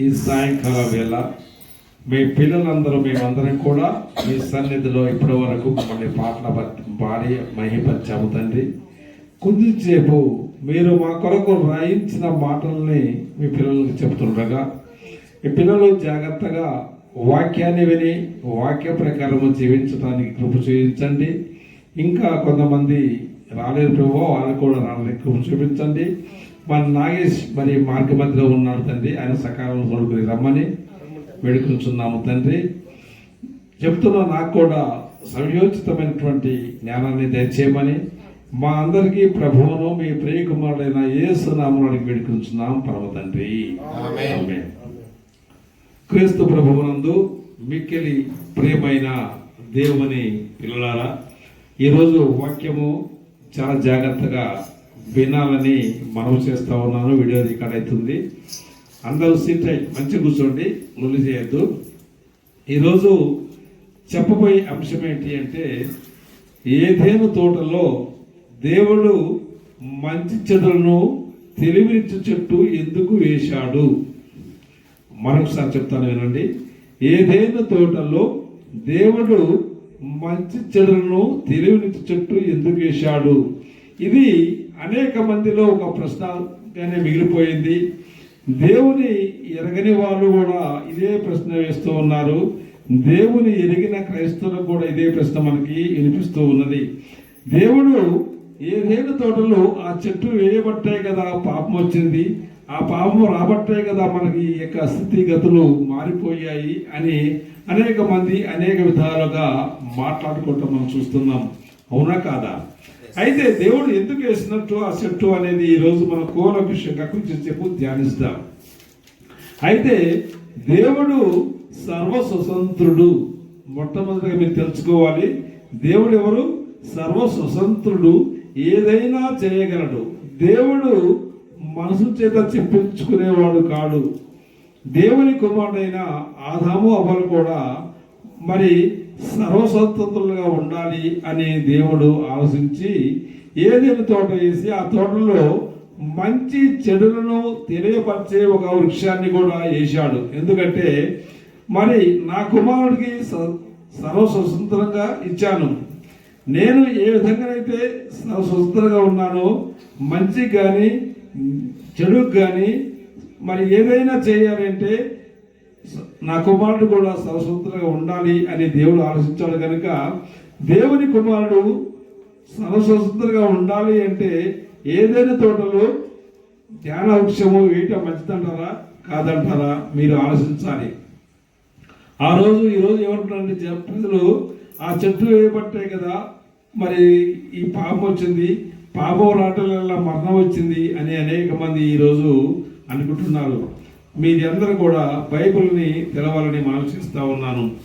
ఈ సాయంకాల వేళ మీ పిల్లలందరూ మేమందరం కూడా మీ సన్నిధిలో ఇప్పటి వరకు మమ్మల్ని పాటల ప- పాడి మహిపరిచాము తండ్రి. కొద్దిసేపు మీరు మా కొరకు రాయించిన మాటల్ని మీ పిల్లలకు చెప్తుండగా ఈ పిల్లలు జాగ్రత్తగా వాక్యాన్ని విని వాక్య ప్రకారము జీవించడానికి కృప చూపించండి. ఇంకా కొంతమంది రాలేదు ప్రభు వాళ్ళు కూడా రాలేదు కృప చూపించండి. మన నాగేష్ మరి మార్గ మధ్యలో ఉన్నాడు తండ్రి. ఆయన సకాలంలో కొడుకుని రమ్మని వేడుకుంటున్నాము తండ్రి. చెప్తున్న నాకు కూడా సంయోచితమైనటువంటి జ్ఞానాన్ని దయచేయమని మా అందరికీ ప్రభువును మీ ప్రియ కుమారుడైన యేసు నామడానికి వేడుకుంటున్నాం పరమ తండ్రి. క్రీస్తు ప్రభువునందు మిక్కిలి ప్రియమైన దేవుని పిల్లలారా ఈరోజు వాక్యము చాలా జాగ్రత్తగా వినాలని మనవి చేస్తా ఉన్నాను. వీడియో రికార్డ్ అవుతుంది. అందరూ సీట్ అయి మంచి కూర్చోండి. లొల్లి చేయొద్దు. ఈరోజు చెప్పబోయే అంశం ఏంటి అంటే ఏదేను తోటలో దేవుడు మంచి చెడులను తెలివినిచ్చు చెట్టు ఎందుకు వేశాడు? మరొకసారి చెప్తాను వినండి. ఏదైనా తోటలో దేవుడు మంచి చెడులను తెలివినిచ్చు చెట్టు ఎందుకు వేశాడు? ఇది అనేక మందిలో ఒక ప్రశ్నగానే మిగిలిపోయింది. దేవుని ఎరగని వాళ్ళు కూడా ఇదే ప్రశ్న వేస్తూ ఉన్నారు. దేవుని ఎరిగిన క్రైస్తవులకు కూడా ఇదే ప్రశ్న మనకి వినిపిస్తూ ఉన్నది. దేవుడు ఏదైనా తోటలో ఆ చెట్టు వేయబట్టే కదా పాపం వచ్చింది ఆ పాపం రాబట్టే కదా మనకి ఈ యొక్క స్థితిగతులు మారిపోయాయి అని అనేక మంది అనేక విధాలుగా మాట్లాడుకోవటం మనం చూస్తున్నాం. అవునా కాదా? అయితే దేవుడు ఎందుకు వేసినట్టు ఆ చెట్టు అనేది ఈ రోజు మన విషయంగా కొంచెం చెప్పు ధ్యానిస్తాం. అయితే దేవుడు సర్వ స్వతంత్రుడు మొట్టమొదటిగా మీరు తెలుసుకోవాలి దేవుడు ఎవరు? సర్వ స్వతంత్రుడు ఏదైనా చేయగలడు. దేవుడు మనసు చేత చెప్పించుకునేవాడు కాడు. దేవుని కుమారుడైన ఆదాము అవ్వలు కూడా మరి సర్వస్వతంత్రులుగా ఉండాలి అని దేవుడు ఆలోచించి ఏదైనా తోట వేసి ఆ తోటలో మంచి చెడులను తెలియపరిచే ఒక వృక్షాన్ని కూడా వేశాడు. ఎందుకంటే మరి నా కుమారుడికి స- సర్వస్వతంత్రంగా ఇచ్చాను. నేను ఏ విధంగానైతే స్వతంత్రంగా ఉన్నానో మంచి కానీ చెడుకు కానీ మరి ఏదైనా చేయాలంటే నా కుమారుడు కూడా సర్వస్వతంత్రంగా ఉండాలి అని దేవుడు ఆలోచించాడు కనుక దేవుని కుమారుడు సర్వస్వతంత్రంగా ఉండాలి అంటే ఏదైనా తోటలో ధ్యాన వృక్షము వేట మంచిదంటారా? కాదంటారా? మీరు ఆలోచించాలి. ఆ రోజు ఈ రోజు ఏమంటున్నారంటే జ- ప్రజలు ఆ చెట్టు వేయబట్టే కదా మరి ఈ పాపం వచ్చింది పాపం రాటల మరణం వచ్చింది అని అనేక మంది ఈరోజు అనుకుంటున్నారు. మీది అందరూ కూడా బైబిల్ని తెలవాలని మనం చేస్తా ఉన్నాను.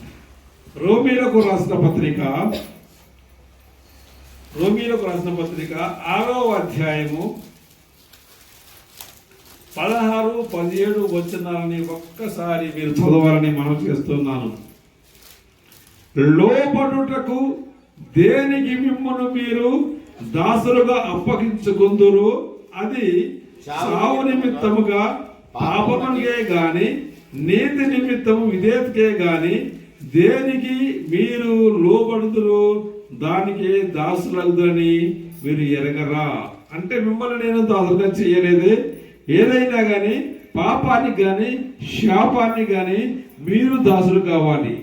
రోమీలకు రాసిన పత్రిక రోమీలకు రాసిన పత్రిక ఆరో అధ్యాయము పదహారు పదిహేడు వచనాలని ఒక్కసారి మీరు చదవాలని మనం చేస్తున్నాను. లోపడుటకు దేనికి మిమ్మను మీరు దాసులుగా అప్పగించుకుందురు? అది సావు నిమిత్తముగా పాపమునికే గాని నీతి నిమిత్తము విధేయతకే గాని దేనికి మీరు లోబడుతురు దానికి దాసులగుదని మీరు ఎరగరా. అంటే మిమ్మల్ని నేను దాసులుగా చేయలేదు. ఏదైనా కానీ పాపానికి కానీ శాపాన్ని కానీ మీరు దాసులు కావాలి.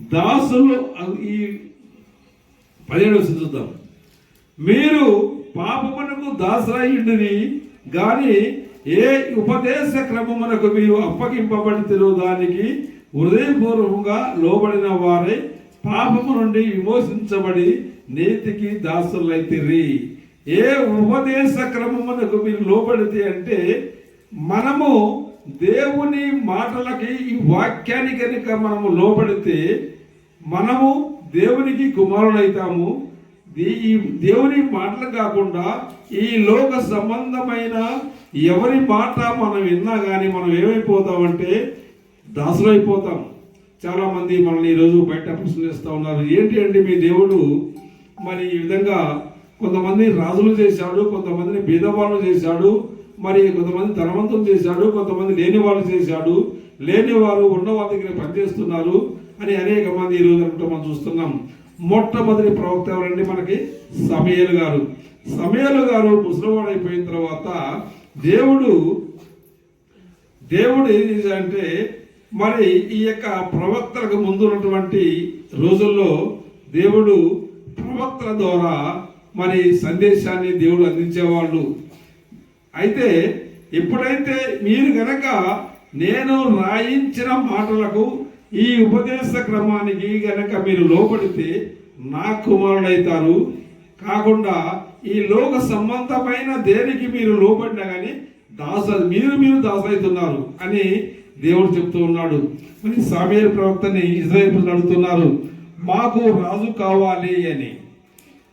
దాసులు ఈ పదిహేడు చూద్దాం. మీరు పాపమునకు దాసరాయుడిని కానీ ఏ ఉపదేశ క్రమమునకు మీరు అప్పగింపబడితేనో దానికి హృదయపూర్వకంగా లోబడిన వారే పాపము నుండి విమోచించబడి నీతికి దాసులైతిరి. ఏ ఉపదేశ క్రమమునకు మీరు లోబడితే అంటే మనము దేవుని మాటలకి ఈ వాక్యాన్ని కనుక మనము లోబడితే మనము దేవునికి కుమారులైతాము. ఈ దేవుని మాటలు కాకుండా ఈ లోక సంబంధమైన ఎవరి మాట మనం విన్నా కానీ మనం ఏమైపోతామంటే దాసులు అయిపోతాం చాలామంది మనల్ని ఈరోజు బయట ప్రశ్నిస్తూ ఉన్నారు. ఏంటి అండి మీ దేవుడు? మరి ఈ విధంగా కొంతమంది రాజులు చేశాడు కొంతమందిని బీదవాళ్ళు చేశాడు మరి కొంతమంది ధనవంతులు చేశాడు కొంతమంది లేని వాళ్ళు చేశాడు లేని వారు ఉన్న వాళ్ళ దగ్గర పనిచేస్తున్నారు అని అనేక మంది ఈ రోజు అనుకుంటూ మనం చూస్తున్నాం. మొట్టమొదటి ప్రవక్త ఎవరండి మనకి? సమయలు గారు. సమయలు గారు ముసలివాడు అయిపోయిన తర్వాత దేవుడు దేవుడు ఏం చేశాడంటే మరి ఈ యొక్క ప్రవక్తలకు ముందు ఉన్నటువంటి రోజుల్లో దేవుడు ప్రవక్తల ద్వారా మరి సందేశాన్ని దేవుడు అందించేవాళ్ళు. అయితే ఎప్పుడైతే మీరు గనక నేను రాయించిన మాటలకు ఈ ఉపదేశ క్రమానికి గనక మీరు లోపడితే నా కుమారుడైతారు. కాకుండా ఈ లోక సంబంధమైన దేనికి మీరు లోబడినా కానీ దాస మీరు మీరు దాసైతున్నారు అని దేవుడు చెప్తూ ఉన్నాడు. మరి సామేరు ప్రవక్తని ఇజ్రాయేల్ ప్రజలు అడుగుతున్నారు మాకు రాజు కావాలి అని.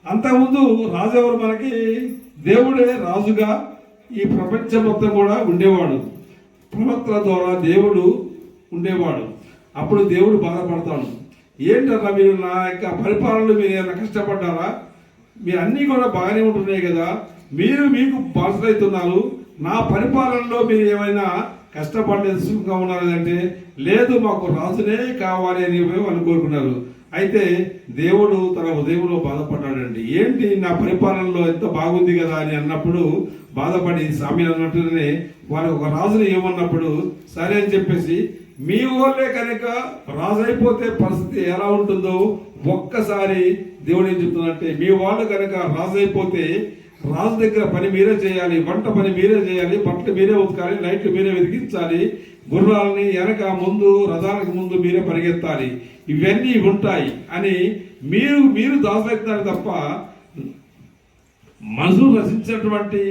అంతకుముందు రాజు ఎవరు? మనకి దేవుడే రాజుగా ఈ ప్రపంచం మొత్తం కూడా ఉండేవాడు. ప్రవక్తల ద్వారా దేవుడు ఉండేవాడు. అప్పుడు దేవుడు బాధపడతాడు. ఏంటన్నా మీరు నా యొక్క పరిపాలనలో మీరు ఏమైనా కష్టపడ్డారా? మీరు అన్నీ కూడా బాగానే ఉంటున్నాయి కదా. మీరు మీకు బాధ్యతవుతున్నారు నా పరిపాలనలో మీరు ఏమైనా కష్టపడే సుఖంగా ఉన్నారంటే లేదు మాకు రాజునే కావాలి అని వాళ్ళు కోరుకున్నారు అయితే దేవుడు తన ఉదయంలో బాధపడ్డాడండి. ఏంటి నా పరిపాలనలో ఎంత బాగుంది కదా అని అన్నప్పుడు బాధపడి సామి అన్నట్టునే వారు ఒక రాజుని ఏమన్నప్పుడు సరే అని చెప్పేసి మీ ఊళ్ళే కనుక రాజు అయిపోతే పరిస్థితి ఎలా ఉంటుందో ఒక్కసారి దేవుడు ఏం చెప్తున్నట్టే మీ వాళ్ళు కనుక రాజు అయిపోతే రాజు దగ్గర పని మీరే చేయాలి వంట పని మీరే చేయాలి బట్టలు మీరే ఉతకాలి లైట్లు మీరే వెతికించాలి గుర్రాలని వెనక ముందు రథాలకు ముందు మీరే పరిగెత్తాలి. ఇవన్నీ ఉంటాయి అని మీరు మీరు దాసవుతున్నారు తప్ప మనసు రచించినటువంటి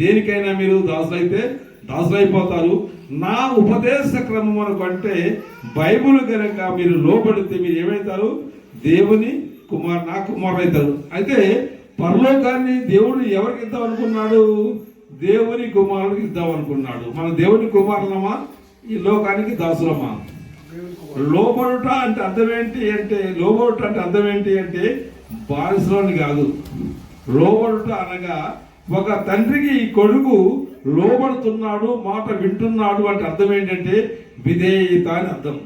దేనికైనా మీరు దాసులైతే దాసులైపోతారు. నా ఉపదేశ క్రమం అంటే బైబుల్ కనుక మీరు లోపడితే మీరు ఏమవుతారు దేవుని కుమార్ నా కుమారుడు అవుతారు అయితే పరలోకాన్ని దేవుడు ఎవరికి ఇద్దాం అనుకున్నాడు? దేవుని కుమారుడికి ఇద్దాం అనుకున్నాడు. మన దేవుని కుమారులమా? ఈ లోకానికి దాసులమా? లోబడుట అంటే అర్థం ఏంటి అంటే లోబడుట అంటే అర్థం ఏంటి అంటే బానిసలోని కాదు. లోబడుట అనగా ఒక తండ్రికి ఈ కొడుకు లోబడుతున్నాడు మాట వింటున్నాడు అంటే అర్థం ఏంటంటే విధేయత అని అర్థం.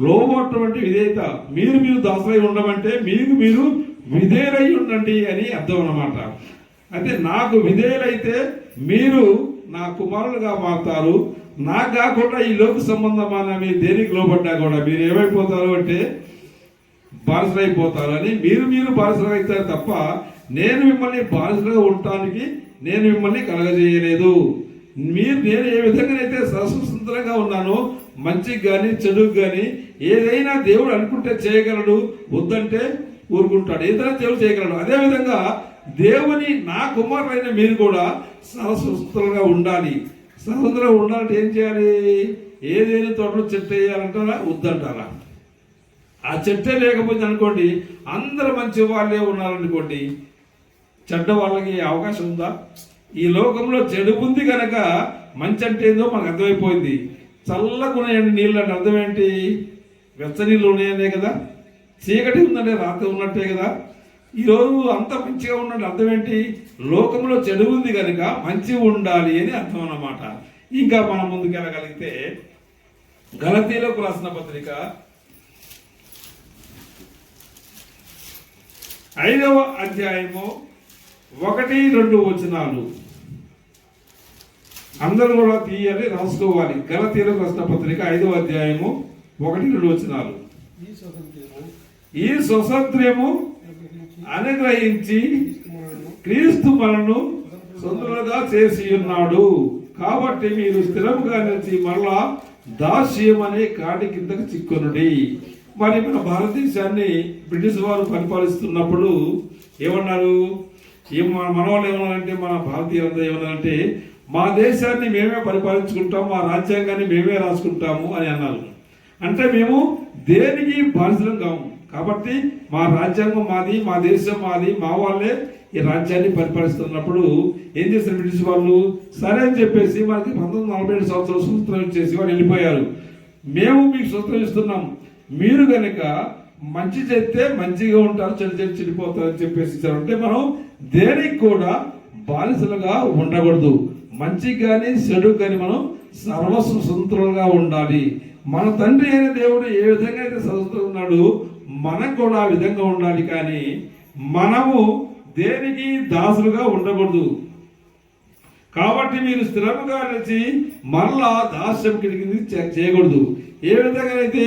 లోబడటం అంటే విధేయత. మీరు మీరు దాసరై ఉండమంటే మీకు మీరు విధేయులై ఉండండి అని అర్థం అన్నమాట. అయితే నాకు విధేయులైతే మీరు నా కుమారులుగా మారుతారు. నాకు కాకుండా ఈ లోక సంబంధమైన మీ దేనికి లోబడ్డా కూడా మీరు ఏమైపోతారు అంటే బానిసలైపోతారు అని మీరు మీరు బానిసలు తప్ప నేను మిమ్మల్ని బానిసలుగా ఉండటానికి నేను మిమ్మల్ని కలగజేయలేదు. మీరు నేను ఏ విధంగానైతే సస్వతంత్రంగా ఉన్నానో మంచికి కానీ చెడుకు కానీ ఏదైనా దేవుడు అనుకుంటే చేయగలడు వద్దంటే ఊరుకుంటాడు. ఏదైనా దేవుడు చేయగలడు? అదేవిధంగా దేవుని నా కుమారులైన మీరు కూడా సరస్వతంగా ఉండాలి. స్వతంత్రంగా ఉండాలంటే ఏం చేయాలి? ఏదైనా తోటలో చెట్టు వేయాలంటారా? వద్దంటారా? ఆ చెట్టే లేకపోతే అనుకోండి అందరు మంచి వాళ్ళే ఉన్నారనుకోండి చెడ్డ వాళ్ళకి అవకాశం ఉందా? ఈ లోకంలో చెడు ఉంది కనుక మంచి అంటే ఏందో మనకు అర్థమైపోయింది. చల్లగా ఉన్నాయండి నీళ్ళు అంటే అర్థం ఏంటి? వెచ్చ నీళ్ళు ఉన్నాయనే కదా. చీకటి ఉందంటే రాత్రి ఉన్నట్టే కదా. ఈరోజు అంత మంచిగా ఉన్నట్టు అర్థం ఏంటి? లోకంలో చెడు ఉంది కనుక మంచి ఉండాలి అని అర్థం అన్నమాట. ఇంకా మనం ముందుకు వెళ్ళగలిగితే గలతీలకు రాసిన పత్రిక ఐదవ అధ్యాయము ఒకటి రెండు వచనాలు. అందరూ కూడా తీయాలి రాసుకోవాలి. గలతీలకు రాసిన పత్రిక ఐదవ అధ్యాయము ఒకటి రెండు వచనాలు. ఈ స్వతంత్రము అనుగ్రహించి క్రీస్తు మనను సొంతలుగా చేసి ఉన్నాడు. కాబట్టి మీరు స్థిరముగా నిలిచి మరలా దాస్యం అనే కాటి కిందకు చిక్కునుడి. మరి మన భారతదేశాన్ని బ్రిటిష్ వారు పరిపాలిస్తున్నప్పుడు ఏమన్నారు? ఈ మన మనవాళ్ళు ఏమన్నారంటే మన భారతీయులంతా ఏమన్నారంటే మా దేశాన్ని మేమే పరిపాలించుకుంటాం మా రాజ్యాంగాన్ని మేమే రాసుకుంటాము అని అన్నారు. అంటే మేము దేనికి బానిసలం కాము. కాబట్టి మా రాజ్యాంగం మాది మా దేశం మాది మా వాళ్ళే ఈ రాజ్యాన్ని పరిపాలిస్తున్నప్పుడు ఏం చేశారు బ్రిటిష్ వాళ్ళు? సరే అని చెప్పేసి మనకి పంతొమ్మిది నలభై ఏడు సంవత్సరాలు సూత్రం ఇచ్చేసి వాళ్ళు వెళ్ళిపోయారు. మేము మీకు సూత్రం ఇస్తున్నాం. మీరు కనుక మంచి చేస్తే మంచిగా ఉంటారు చెడు చెడు చెడిపోతారు అని చెప్పేసి అంటే మనం దేనికి కూడా బానిసలుగా ఉండకూడదు. మంచి కానీ చెడు కానీ మనం సర్వస్వతంత్రులుగా ఉండాలి. మన తండ్రి అయిన దేవుడు ఏ విధంగా అయితే చదువుతూ ఉన్నాడు మనం కూడా ఆ విధంగా ఉండాలి కానీ మనము దేనికి దాసులుగా ఉండకూడదు. కాబట్టి మీరు స్థిరముగా నిలిచి మరలా దాస్యం కింది చేయకూడదు. ఏ విధంగా అయితే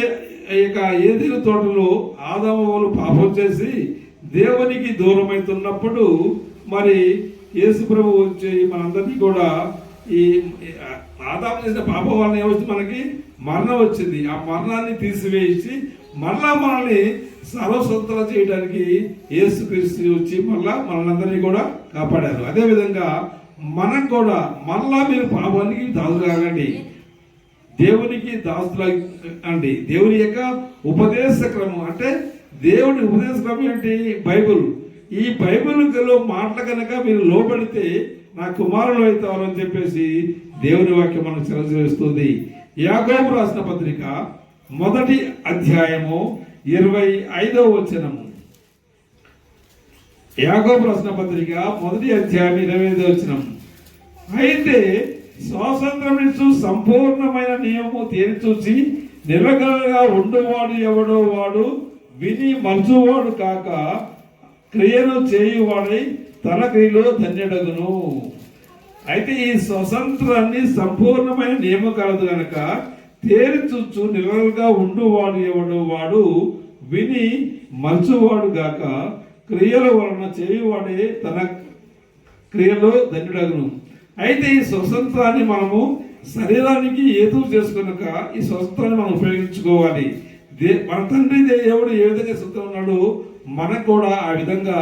ఇక ఏదిన తోటలో ఆదామవులు పాపం చేసి దేవునికి దూరమవుతున్నప్పుడు మరి యేసు ప్రభు వచ్చి మనందరికీ కూడా ఈ ఆదాము చేసిన పాపం వలన ఏమొచ్చింది మనకి? మరణం వచ్చింది. ఆ మరణాన్ని తీసివేసి మరలా మనల్ని సర్వస్వతంత్రం చేయడానికి యేసుక్రీస్తు వచ్చి మళ్ళా మనల్ని కూడా కాపాడారు. అదేవిధంగా మనం కూడా మళ్ళా మీరు పాపానికి దాదు కాకండి దేవునికి దాసుల అండి దేవుని యొక్క ఉపదేశ క్రమం. అంటే దేవుని ఉపదేశ క్రమం ఏంటి? బైబుల్. ఈ బైబిల్లో మాటలు కనుక మీరు లోబడితే నా కుమారులు అవుతారు అని చెప్పేసి దేవుని వాక్యం మనం సెలవుస్తుంది. యాగోబు రాసిన పత్రిక మొదటి అధ్యాయము ఇరవై ఐదవ వచనము. యాగోబు రాసిన పత్రిక మొదటి అధ్యాయం ఇరవై ఐదవ వచనం అయితే స్వాతంత్రం సంపూర్ణమైన నియమము తేల్చూచి నిలకడగా ఉండువాడు ఎవడో వాడు విని మంచువాడు కాక క్రియను చేయువాడై తన క్రియలో ధన్యడగును. అయితే ఈ స్వతంత్రాన్ని సంపూర్ణమైన నియమం కలదు గనక చూచు నిలకడగా ఉండువాడు ఎవడో వాడు విని మంచువాడు కాక క్రియల వలన చేయువాడే తన క్రియలో ధన్యుడగును. అయితే ఈ స్వతంత్రాన్ని మనము శరీరానికి ఏదో చేసుకున్నాక ఈ స్వతంత్రాన్ని మనం ఉపయోగించుకోవాలి. దే మన తండ్రి దేవుడు ఏ విధంగా సిద్ధం ఉన్నాడు మనకు కూడా ఆ విధంగా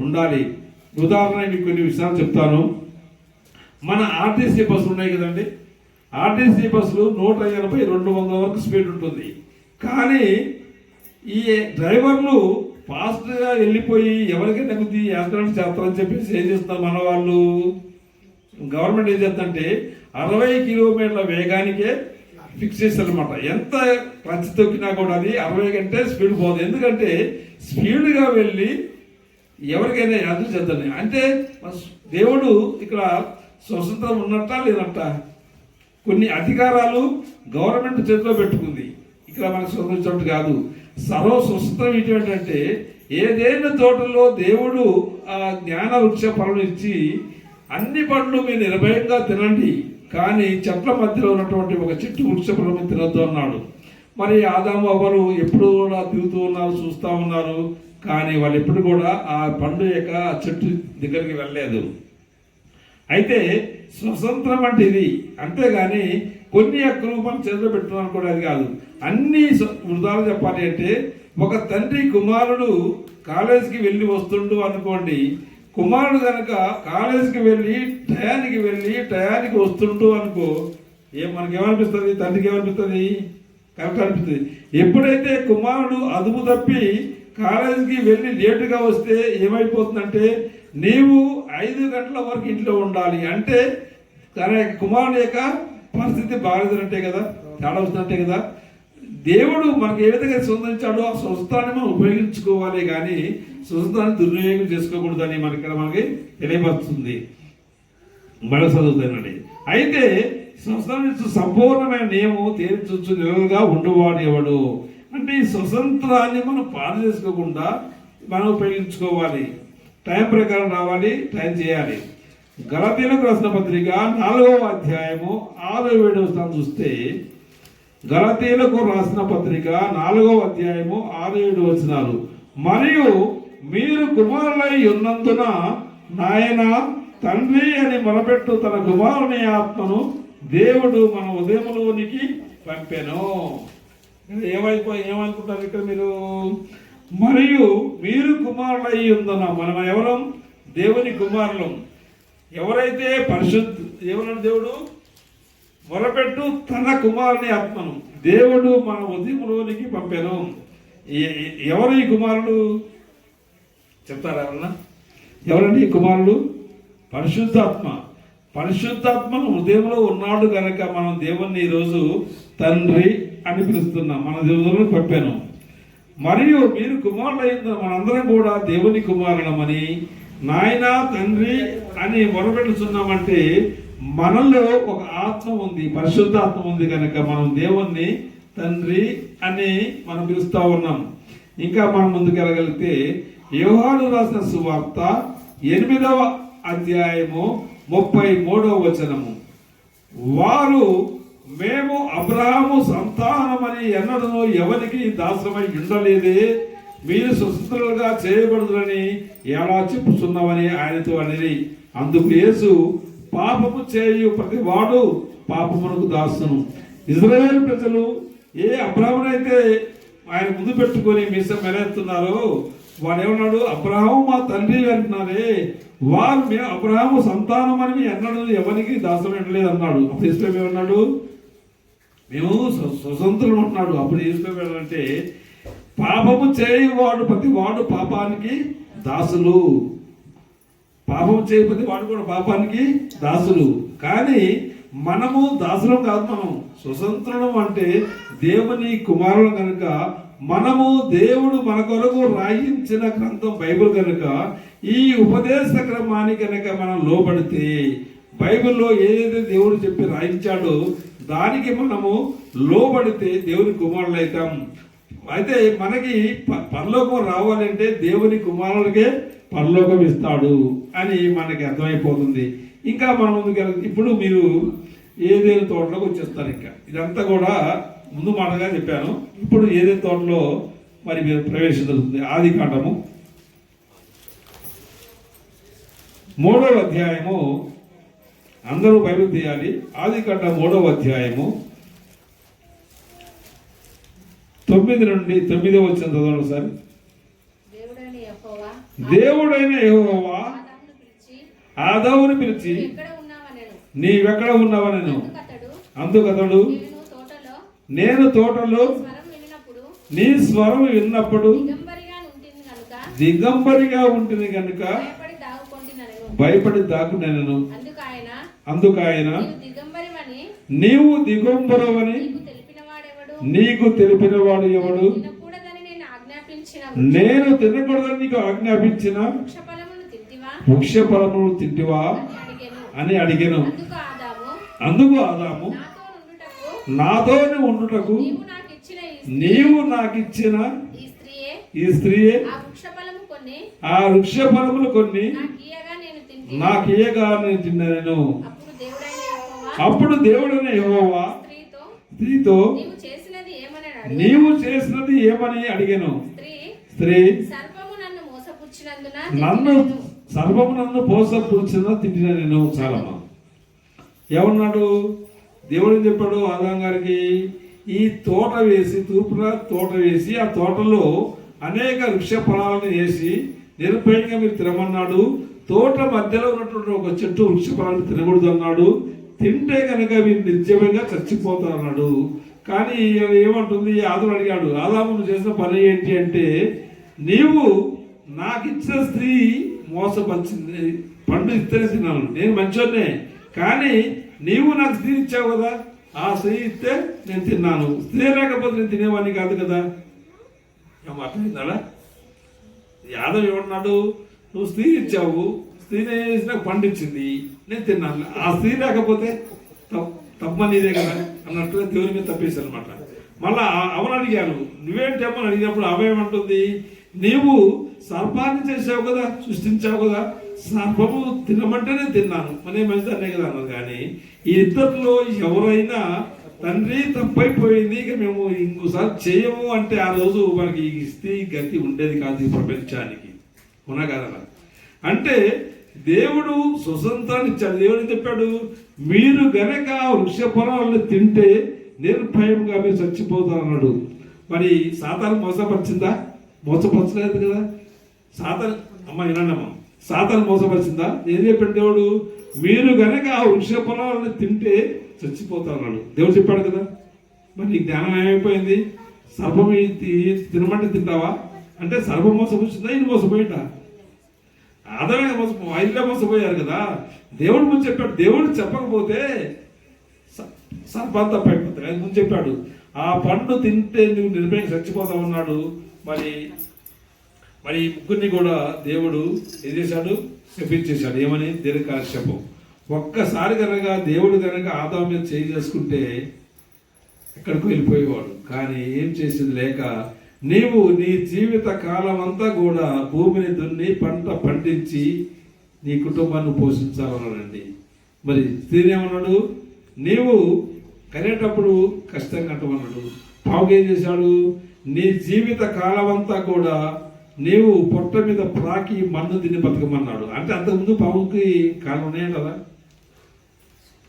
ఉండాలి. ఉదాహరణ మీకు కొన్ని విషయాలు చెప్తాను. మన ఆర్టీసీ బస్సులు ఉన్నాయి కదండి. ఆర్టీసీ బస్సులు నూట ఎనభై రెండు వందల వరకు స్పీడ్ ఉంటుంది. కానీ ఈ డ్రైవర్లు ఫాస్ట్గా వెళ్ళిపోయి ఎవరికైనా కొద్ది యాక్సిడెంట్ చేస్తారని చెప్పేసి ఏం చేస్తారు మన వాళ్ళు గవర్నమెంట్ ఏం చేస్తుందంటే అరవై కిలోమీటర్ల వేగానికే ఫిక్స్ చేస్తారనమాట ఎంత క్లచ్ తొక్కినా కూడా అది అరవై కంటే స్పీడ్ పోదు. ఎందుకంటే స్పీడ్గా వెళ్ళి ఎవరికైనా యాత్ర చేద్దాం అంటే దేవుడు ఇక్కడ స్వతంత్రం ఉన్నట్ట లేనట్ట కొన్ని అధికారాలు గవర్నమెంట్ చేతిలో పెట్టుకుంది. ఇక్కడ మనకు స్వతంత్రం కాదు. సర్వ స్వతంత్రం ఏంటంటే ఏదైనా తోటలో దేవుడు ఆ జ్ఞాన వృక్ష ఫలం ఇచ్చి అన్ని పండ్లు మీరు నిర్భయంగా తినండి. కానీ చెట్ల మధ్యలో ఉన్నటువంటి ఒక చెట్టు వృక్ష ఫలం తినొద్దు అన్నాడు. మరి ఆదాము అవ్వరు ఎప్పుడు కూడా తిరుగుతూ ఉన్నారు చూస్తూ ఉన్నారు. కానీ వాళ్ళు ఎప్పుడు కూడా ఆ పండు యొక్క చెట్టు దగ్గరికి వెళ్ళలేదు. అయితే స్వతంత్రం అంటే ఇది. అంతేగాని కొన్ని హక్కులు మనం చేతిలో పెట్టుకున్నాను కూడా అది కాదు. అన్ని వృధాలు చెప్పాలి అంటే ఒక తండ్రి కుమారుడు కాలేజీకి వెళ్ళి వస్తుండు అనుకోండి కుమారుడు కనుక కాలేజీకి వెళ్ళి టయానికి వెళ్ళి టయానికి వస్తుంటూ అనుకో ఏ మనకేమనిపిస్తుంది? తండ్రికి ఏమనిపిస్తుంది కరెక్ట్ అనిపిస్తుంది. ఎప్పుడైతే కుమారుడు అదుపు తప్పి కాలేజీకి వెళ్ళి లేటుగా వస్తే ఏమైపోతుందంటే నీవు ఐదు గంటల వరకు ఇంట్లో ఉండాలి. అంటే తన యొక్క కుమారుడు యొక్క పరిస్థితి బాగలేదంటే కదా తేడా వస్తుందంటే కదా దేవుడు మనకు ఏ విధంగా స్వతంత్రించాడో ఆ స్వస్థాన్ని మనం ఉపయోగించుకోవాలి కానీ స్వస్థాన్ని దుర్వినియోగం చేసుకోకూడదని మనకి మనకి తెలియపరుస్తుంది. మరో చదువుతానండి అయితే స్వతంత్ర సంపూర్ణమైన నియమం తేల్చొచ్చు నిలలుగా ఉండవాడు ఎవడు? అంటే ఈ స్వతంత్రాన్ని మనం పాడు చేసుకోకుండా మనం ఉపయోగించుకోవాలి. టైం ప్రకారం రావాలి టైం చేయాలి. గలతీలకు రాసిన పత్రిక నాలుగవ అధ్యాయము ఆరు ఏడవ స్థానం చూస్తే గలతీలకు రాసిన పత్రిక నాలుగవ అధ్యాయము ఆరు ఏడు వచనాలు. మరియు మీరు కుమారులై ఉన్నందున నాయన తండ్రి అని మొరపెట్టు తన కుమారుని ఆత్మను దేవుడు మన ఉదయములోనికి పంపెను. ఏమైపోయి ఏమనుకుంటారు ఇక్కడ మీరు? మరియు మీరు కుమారులై ఉందన్న మనం ఎవరం? దేవుని కుమారులం. ఎవరైతే పరిశుద్ధ ఏమన్నాడు దేవుడు? మొరపెట్టు తన కుమారుని ఆత్మను. దేవుడు మన ఉదయంలోనికి పంపాను. ఎవరు ఈ కుమారుడు? చెప్తారా ఎవరన్నా? ఎవరండి ఈ కుమారుడు? పరిశుద్ధాత్మ. పరిశుద్ధాత్మ హృదయంలో ఉన్నాడు కనుక మనం దేవుణ్ణి ఈరోజు తండ్రి అని పిలుస్తున్నాం. మన దేవుని పంపాను. మరియు మీరు కుమారులైన మనందరం కూడా దేవుని కుమారులమని నాయన తండ్రి అని మొరపెడుతున్నామంటే మనలో ఒక ఆత్మ ఉంది పరిశుద్ధాత్మ ఉంది కనుక మనం దేవుణ్ణి తండ్రి అని మనం పిలుస్తూ ఉన్నాం. ఇంకా మనం ముందుకెళ్ళగలిగితే యోహాను రాసిన సువార్త ఎనిమిదవ అధ్యాయము ముప్పై మూడవ వచనము. వారు మేము అబ్రహాము సంతానమని ఎన్నడను ఎవరికి దాసమై ఉండలేదే మీరు స్వతంత్రులుగా చేయబడుదురని ఎలా చెప్పుచున్నామని ఆయనతో అనేది అందుకు యేసు పాపము చేయు ప్రతి వాడు పాపమునకు దాసును. ఇజ్రాయేల్ ప్రజలు ఏ అబ్రాహ్మణైతే ఆయన ముందు పెట్టుకొని మీసం మెలేస్తున్నారో వాడు ఏమన్నాడు అబ్రాహం మా తండ్రి అంటున్నారే. వారు మేము అబ్రహాము సంతానం అని ఎన్నడూ ఎవరికి దాసం పెట్టలేదు అన్నాడు. అప్పుడు ఈశ్వరం ఏమన్నాడు? మేము స్వతంత్రం అంటున్నాడు. అప్పుడు ఇష్టం అంటే పాపము చేయవాడు ప్రతి వాడు పాపానికి దాసులు. పాపం చేయకపోతే వాడు కూడా పాపానికి దాసులు. కానీ మనము దాసులం కాదు మనం. స్వతంత్రం అంటే దేవుని కుమారులు కనుక మనము దేవుడు మన కొరకు రాయించిన గ్రంథం బైబిల్ కనుక ఈ ఉపదేశ క్రమానికి కనుక మనం లోబడితే బైబిల్లో ఏదైతే దేవుడు చెప్పి రాయించాడో దానికి మనము లోబడితే దేవుని కుమారులు అవుతాం అయితే మనకి పరలోకం రావాలంటే దేవుని కుమారులకే పరలోకం ఇస్తాడు అని మనకి అర్థమైపోతుంది. ఇంకా మనం ముందుకు ఇప్పుడు మీరు ఏదైనా తోటలోకి వచ్చేస్తారు ఇంకా. ఇదంతా కూడా ముందు మాటగా చెప్పాను. ఇప్పుడు ఏదైనా తోటలో మరి మీరు ప్రవేశిస్తుంది ఆది కాండము. మూడవ అధ్యాయము. అందరూ బైబిల్ తీయాలి. ఆది కాండ మూడవ అధ్యాయము. తొమ్మిది నుండి తొమ్మిదో వచ్చిన చదవండి సార్ దేవుడైన యెహోవా ఆదావుని పిలిచి "నీవు ఎక్కడ ఉన్నావనెను నీవెక్కడ ఉన్నావనెను అందుకతడు అందుకతడు నేను తోటలో నేను నీ స్వరం విన్నప్పుడు దిగంబరిగా ఉంటుంది కనుక భయపడి దాగుకొంటినను. భయపడి దాక్కున్నాను అందుకు ఆయన అందుకు ఆయన నీవు దిగంబరివని నీకు తెలిపిన వాడెవడు నీకు తెలిపిన వాడు ఎవడు? నేను నేను తినకూడదని నీకు ఆజ్ఞాపించిన వృక్ష ఫలములు తింటివా అని అడిగెను. అందుకు ఆదాము నాతోని ఉండుటకు నీవు నాకు ఇచ్చిన ఈ నీవు నాకిచ్చిన ఈ స్త్రీయే ఆ వృక్ష ఫలములు కొన్ని నాకు ఇయ్యగా నేను తిన్నాను. అప్పుడు దేవుడైన యెహోవా స్త్రీతో నీవు చేసినది ఏమని అడిగాను నీవు చేసినది ఏమని అడిగాను స్త్రీ నన్ను. సర్వము నన్ను పోసపుచ్చిన తింటిన నేను చాలమ్మా ఏమన్నాడు? దేవుడు చెప్పాడు? ఆదాం గారికి ఈ తోట వేసి తూర్పున తోట వేసి ఆ తోటలో అనేక వృక్ష ఫలాలను వేసి నిరుపేయంగా మీరు తినమన్నాడు. తోట మధ్యలో ఉన్నటువంటి ఒక చెట్టు వృక్ష ఫలాన్ని తినకూడదు అన్నాడు. తింటే కనుక మీరు నిత్యమంగా చచ్చిపోతారు అన్నాడు కానీ ఏమంటుంది? ఆదాము అడిగాడు ఆదాము చేసిన పని ఏంటి అంటే నీవు నాకిచ్చిన స్త్రీ మోసపరిచింది పండు ఇస్తేనే తిన్నాను నేను మంచోనే కానీ నీవు నాకు స్త్రీ ఇచ్చావు కదా ఆ స్త్రీ ఇస్తే నేను తిన్నాను. స్త్రీ లేకపోతే నేను తినేవాడిని కాదు కదా. అర్థమైందా యాదవ్ ఏమన్నాడు? నువ్వు స్త్రీ ఇచ్చావు స్త్రీని వేసిన పండు ఇచ్చింది నేను తిన్నాను. ఆ స్త్రీ లేకపోతే తప్- తప్ప నీదే కదా అన్నట్టుగా దేవుని మీద తప్పేసి అనమాట మళ్ళా అవను అడిగాను నువ్వేంటి అమ్మని అడిగినప్పుడు అవేమంటుంది నీవు సర్పాన్ని చేసావు కదా సృష్టించావు కదా సర్పము తినమంటేనే తిన్నాను. అనే మంచిదన్నే కదా అన్నారు కానీ ఈ ఇద్దరిలో ఎవరైనా తండ్రి తప్పైపోయింది ఇక మేము ఇంకోసారి చేయము అంటే ఆ రోజు మనకి ఇస్తే గతి ఉండేది కాదు ఈ ప్రపంచానికి. అవునా కదా అంటే దేవుడు స్వతంత్రాన్ని ఇచ్చాడు. దేవుడు చెప్పాడు? మీరు గనక వృక్ష ఫలాలను తింటే నిర్భయంగా మీరు చచ్చిపోతారు అన్నాడు మరి సాతాను మోసపరిచిందా? మోసపరచలేదు కదా? సాతన్ అమ్మ వినండమ్మా. సాతన్ మోసపరిచిందా? ఏం చెప్పాడు దేవుడు? మీరు గనక ఆ వృక్ష పొలాలను తింటే చచ్చిపోతారు దేవుడు చెప్పాడు కదా? మరి నీ జ్ఞానం ఏమైపోయింది? సర్పం తినమంటే తింటావా? అంటే సర్పం మోసపోయిందా ఇది మోసపోయిందా? ఆదరణ మోసపో ఐదులో మోసపోయారు కదా? దేవుడు ముందు చెప్పాడు. దేవుడు చెప్పకపోతే స- పడిపోతాడు ఆయన ముందు చెప్పాడు. ఆ పండు తింటే నువ్వు నిర్భయం చచ్చిపోతావు అన్నాడు. మరి మరి ముగ్గురిని కూడా దేవుడు ఏం చేశాడు? శపించేశాడు. ఏమని? దీర్ఘకాల ఒక్కసారి కనుక దేవుడు కనుక ఆదాం మీద చేయి చేసుకుంటే ఎక్కడికి వెళ్ళిపోయేవాడు. కానీ ఏం చేసింది లేక నీవు నీ జీవిత కాలం అంతా కూడా భూమిని దున్ని పంట పండించి నీ కుటుంబాన్ని పోషించాలన్నాడండి మరి స్త్రీని ఏమన్నాడు? నీవు కనేటప్పుడు కష్టంగా అంటమన్నాడు పావుకేం ఏం చేశాడు? నీ జీవిత కాలమంతా కూడా నీవు పొట్ట మీద ప్రాకి మన్ను తిని బతకమన్నాడు. అంటే అంతకుముందు పావుకి కాళ్ళు ఉన్నాయి కదా?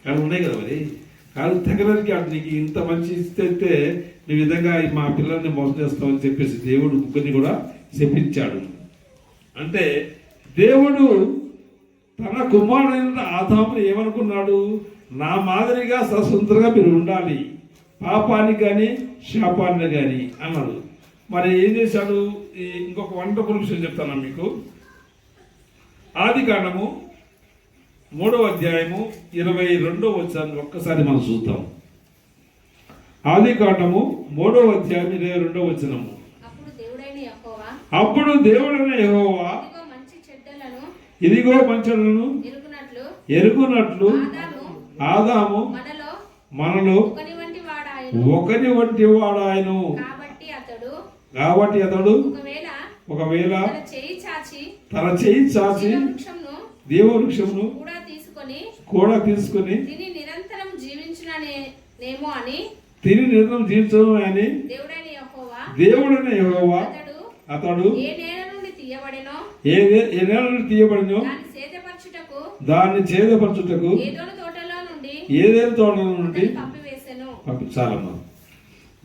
కాళ్ళు ఉన్నాయి కదా మరి? కాళ్ళు తెగడానికి అటు నీకు ఇంత మంచి ఇస్తే నీ విధంగా మా పిల్లల్ని మోసం చేస్తామని చెప్పేసి దేవుడు ముగ్గురిని కూడా చెప్పించాడు అంటే దేవుడు తన కుమారుడైన ఆదాముని ఏమనుకున్నాడు? నా మాదిరిగా స్వతంత్రంగా మీరు ఉండాలి. పాపానికి కానీ శాపాన్ని కానీ అన్నాడు మరి ఏం చేశాడు? ఇంకొక వండర్ఫుల్ విషయం చెప్తాను మీకు? ఆది కాండము మూడవ అధ్యాయము ఇరవై రెండో వచ్చాను ఒక్కసారి మనం చూద్దాం. ఆది కాండము మూడవ అధ్యాయం ఇరవై రెండో వచనము. అప్పుడు దేవుడైన యెహోవా ఇదిగో మంచులను ఎరుగునట్లు ఆదాము మనలో ఒకని వంటి వంటి వాడాయను కాబట్టి అతడు కాబట్టి అతడు ఒకవేళ తన చేయి చాచి దేవవృక్షమును కూడా తీసుకొని కూడా తీసుకుని తిని నిరంతరం జీవించుననేమో అని తిని నిర్ణయం తీర్చడం అని దేవుడైన యెహోవా అతడు ఏ నేల నుండి తీయబడెనో ఏ నెల నుండి తీయబడినో దాన్ని చేదపరచుటకు ఏదోను తోటలో నుండి ఏదేని తోటల నుండి పంపించాలమ్మా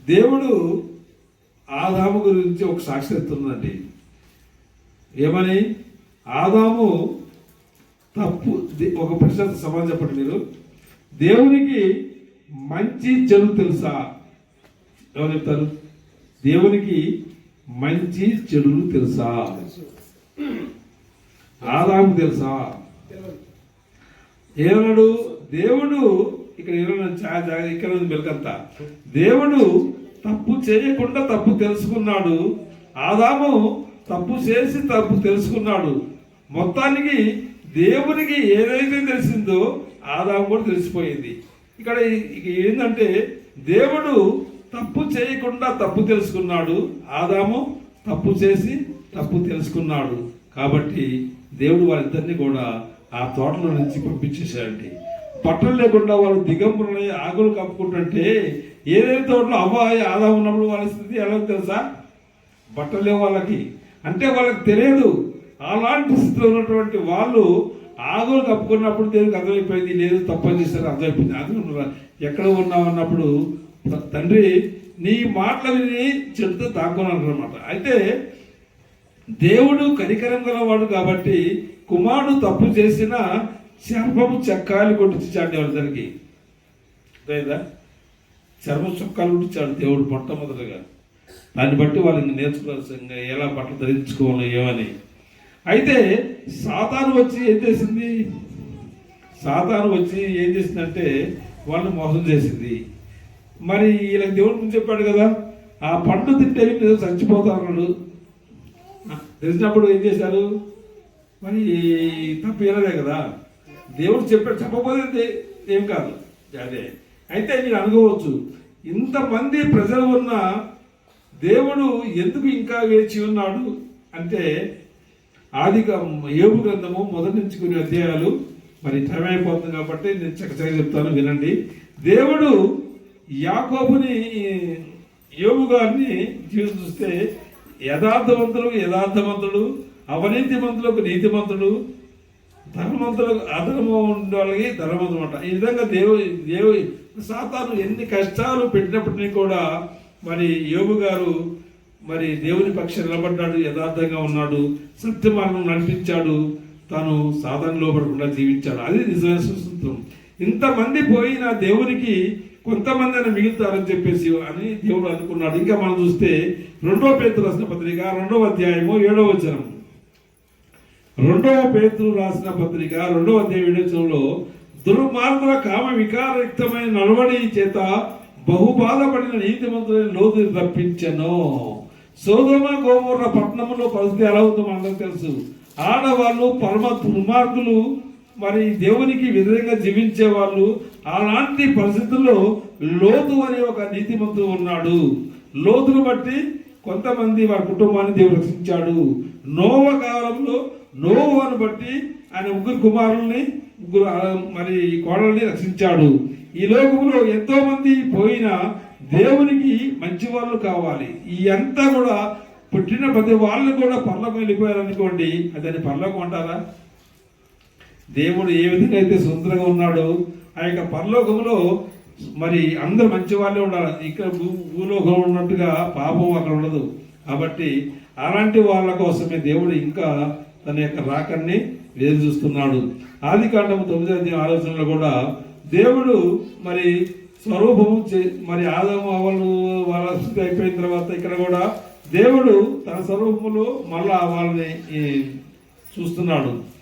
దేవుడు ఆదాము గురించి ఒక సాక్షి ఎత్తుందండి ఏమని? ఆదాము తప్పు ఒక ప్రశ్న సమాధానం చెప్పండి మీరు. దేవునికి మంచి చెడు తెలుసా? ఎవరు చెప్తారు? దేవునికి మంచి చెడులు తెలుసా? ఆదాము తెలుసా? ఏమన్నాడు? దేవుడు ఇక్కడ ఏమన్నా చాలా జాగ్రత్త ఇక్కడ ఉంది మెలకంతా. దేవుడు తప్పు చేయకుండా తప్పు తెలుసుకున్నాడు. ఆదాము తప్పు చేసి తప్పు తెలుసుకున్నాడు. మొత్తానికి దేవునికి ఏదైతే తెలిసిందో ఆదాము కూడా తెలిసిపోయింది. ఇక్కడ ఇక ఏంటంటే దేవుడు తప్పు చేయకుండా తప్పు తెలుసుకున్నాడు. ఆదాము తప్పు చేసి తప్పు తెలుసుకున్నాడు. కాబట్టి దేవుడు వారిద్దరిని కూడా ఆ తోటలో నుంచి పంపించేశాడండి. బట్టలు లేకుండా వాళ్ళు దిగంబరులై ఆకులు కప్పుకుంటుంటే ఏదైతే తోటలో అబ్బాయి ఆదా ఉన్నప్పుడు వాళ్ళ స్థితి ఎలా తెలుసా? బట్టలు లేవు వాళ్ళకి. అంటే వాళ్ళకి తెలియదు. అలాంటి స్థితిలో ఉన్నటువంటి వాళ్ళు ఆకులు కప్పుకున్నప్పుడు దేవునికి అర్థమైపోయింది? లేదు తప్పని చేశారు అర్థమైపోయింది. అది ఎక్కడ ఉన్నావు అన్నప్పుడు తండ్రి నీ మాటలు విని చెడుతో దాక్కున్నాను అయితే దేవుడు కరికరం గలవాడు కాబట్టి కుమారుడు తప్పు చేసిన చర్మము చక్కాలు కొట్టించాడు వాళ్ళందరికీ లేదా చర్మ చొక్కాలు కొట్టించాడు దేవుడు మొట్టమొదటిగా. దాన్ని బట్టి వాళ్ళు ఇంక ఎలా బట్టలు ధరించుకోవాలి ఏమని. అయితే సాతాను వచ్చి ఏం చేసింది? సాతాను వచ్చి ఏం చేసిందంటే వాళ్ళని మోసం చేసింది. మరి వీళ్ళకి దేవుడు ముందు చెప్పాడు కదా ఆ పండు తింటే మీరు చచ్చిపోతారు తెలిసినప్పుడు ఏం చేశారు? మరి తప్పు కదా. దేవుడు చెప్పాడు చెప్పబోయేది ఏం కాదు. అదే. అయితే మీరు అనుకోవచ్చు ఇంతమంది ప్రజలు ఉన్న దేవుడు ఎందుకు ఇంకా వేచి ఉన్నాడు అంటే ఆది ఏబు గ్రంథము మొదటి నుంచి కొన్ని అధ్యాయాలు మరి టైం అయిపోతుంది కాబట్టి నేను చక్కచక్క చెప్తాను వినండి. దేవుడు యాకోబుని యోగు గారిని జీవితం చూస్తే యథార్థవంతుడు యథార్థవంతుడు అవనీతిమంతులకు నీతిమంతుడు ధర్మవంతులకు అధర్మం ఉండే వాళ్ళకి ధర్మవంతుడు అంట. ఈ విధంగా దేవు దేవు సాతాను ఎన్ని కష్టాలు పెట్టినప్పటికీ కూడా మరి యోగు గారు మరి దేవుని పక్షం నిలబడ్డాడు యథార్థంగా ఉన్నాడు సత్య మార్గం నడిపించాడు తాను సాధన లోపడకుండా జీవించాడు. అది నిజమైన సుసంతం ఇంతమంది పోయిన దేవునికి కొంతమంది అని మిగులుతారని చెప్పేసి అని దేవుడు అనుకున్నాడు. ఇంకా మనం చూస్తే రెండో పేతురు రాసిన పత్రిక రెండవ అధ్యాయము ఏడవ వచనము. రెండవ పేతురు రాసిన పత్రిక రెండవ అధ్యాయ దుర్మార్గుల కామ వికారయుక్తమైన నడవడి చేత బహు బాధపడిన నీతిమంతులైన లోతు రప్పించను. సోదమ గోమూర పట్టణంలో పరిస్థితి ఎలా ఉందో మనందరికి తెలుసు. ఆడవాళ్ళు పరమ దుర్మార్గులు మరి దేవునికి విధంగా జీవించే వాళ్ళు అలాంటి పరిస్థితుల్లో లోతు అనే ఒక నీతిమంతుడు ఉన్నాడు. లోతును బట్టి కొంతమంది వారి కుటుంబాన్ని దేవుడు రక్షించాడు. నోవ కాలంలో నోవను బట్టి ఆయన ముగ్గురు కుమారుల్ని ముగ్గురు మరి కోడల్ని రక్షించాడు. ఈ లోకంలో ఎంతో మంది పోయినా దేవునికి మంచి వాళ్ళు కావాలి. ఈ అంతా కూడా పుట్టిన ప్రతి వాళ్ళు కూడా పర్లోకం వెళ్ళిపోయారనుకోండి అదని పర్లోకం అంటారా దేవుడు ఏ విధంగా అయితే సుందరంగా ఉన్నాడో ఆ యొక్క పరలోకంలో మరి అందరు మంచి వాళ్ళే ఉండాలి. ఇక్కడ భూ ఉన్నట్టుగా పాపం అక్కడ ఉండదు. కాబట్టి అలాంటి వాళ్ళ కోసమే దేవుడు ఇంకా తన యొక్క రాకన్ని వేరు చూస్తున్నాడు. ఆది కాండం తొమ్మిది అధ్యాయం ఆలోచనలో కూడా దేవుడు మరి స్వరూపము చే- మరి ఆదము అవలు వాళ్ళ స్థితి అయిపోయిన తర్వాత ఇక్కడ కూడా దేవుడు తన స్వరూపంలో మళ్ళా వాళ్ళని చూస్తున్నాడు.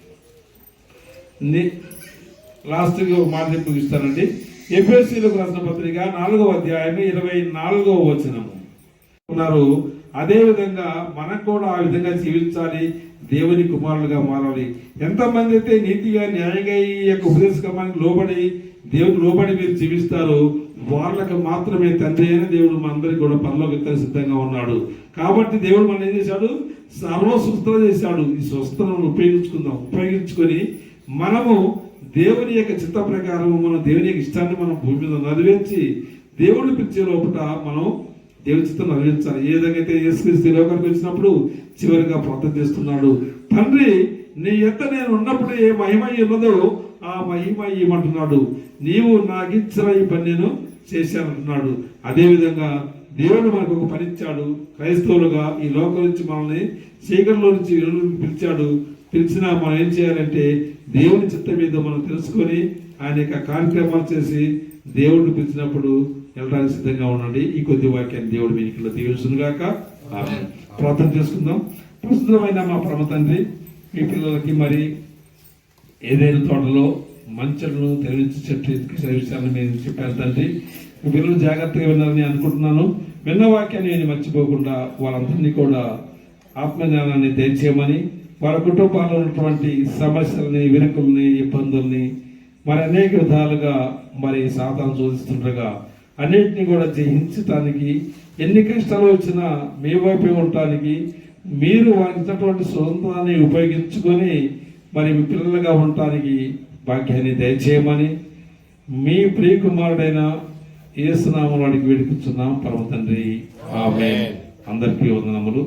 లాస్ట్కి ఒక మాట చెప్పి ముగిస్తానండి ఎఫ్ఎస్సీలకు రాసిన పత్రిక నాలుగవ అధ్యాయం ఇరవై నాలుగవ వచనము. ఉన్నారు అదే విధంగా మనకు కూడా ఆ విధంగా జీవించాలి దేవుని కుమారులుగా మారాలి. ఎంతమంది అయితే నీతిగా న్యాయంగా ఈ యొక్క ఉపదేశకమానికి లోబడి దేవుని లోబడి మీరు జీవిస్తారో వాళ్ళకి మాత్రమే తండ్రి అయిన దేవుడు మనందరికీ కూడా పరలోకి సిద్ధంగా ఉన్నాడు. కాబట్టి దేవుడు మనం ఏం చేశాడు? సర్వ చేశాడు. ఈ స్వస్థతను ఉపయోగించుకుందాం. ఉపయోగించుకొని మనము దేవుని యొక్క చిత్త ప్రకారం మనం దేవుని యొక్క ఇష్టాన్ని మనం భూమి మీద నెరవేర్చి దేవుడిని పిలిచే లోపల మనం దేవుని చిత్తం నెరవేర్చాలి. ఏ విధంగా అయితే యేసుక్రీస్తు లోకానికి వచ్చినప్పుడు చివరిగా ప్రార్థన చేస్తున్నాడు. తండ్రి నీ ఎంత నేను ఉన్నప్పుడు ఏ మహిమ ఉన్నదో ఆ మహిమ ఇవ్వమంటున్నాడు. నీవు నాకు ఇచ్చిన ఈ పని నేను చేశానంటున్నాడు. అదేవిధంగా దేవుడు మనకు ఒక పని ఇచ్చాడు. క్రైస్తవులుగా ఈ లోకం నుంచి మనల్ని చీకటిలో నుంచి వెలుగులోకి పిలిచాడు. పిలిచినా మనం ఏం చేయాలంటే దేవుని చిత్తం మీద మనం తెలుసుకొని ఆయన యొక్క కార్యక్రమాలు చేసి దేవుడిని పిలిచినప్పుడు వెళ్ళడానికి సిద్ధంగా ఉండండి. ఈ కొద్ది వాక్యాన్ని దేవుడు మీ ఇంట్లో దీవించును ప్రార్థన చేసుకుందాం. ప్రస్తుతమైన మా పరమ తండ్రి మీ పిల్లలకి మరి ఏదైనా తోటలో మంచులను తెలివించి చెట్టు ఎత్తుకునే విషయాన్ని నేను చెప్పాను తండ్రి. మీ పిల్లలు జాగ్రత్తగా విన్నారని అనుకుంటున్నాను. విన్న వాక్యాన్ని నేను మర్చిపోకుండా వాళ్ళందరినీ కూడా ఆత్మజ్ఞానాన్ని దయచేయమని వాళ్ళ కుటుంబాల్లో ఉన్నటువంటి సమస్యల్ని విరుకుల్ని ఇబ్బందుల్ని మరి అనేక విధాలుగా మరి సాతాను శోధిస్తుండగా అన్నిటిని కూడా జయించటానికి ఎన్ని కష్టాలు వచ్చినా మీ వైపే ఉండటానికి మీరు వారికి ఇచ్చినటువంటి స్వతంత్రాన్ని ఉపయోగించుకొని మరి మీ పిల్లలుగా ఉండటానికి భాగ్యాన్ని దయచేయమని మీ ప్రియ కుమారుడైన ఏసునామం వాడికి వేడుకున్నాం పరమ తండ్రి. ఆమె అందరికీ వందనములు.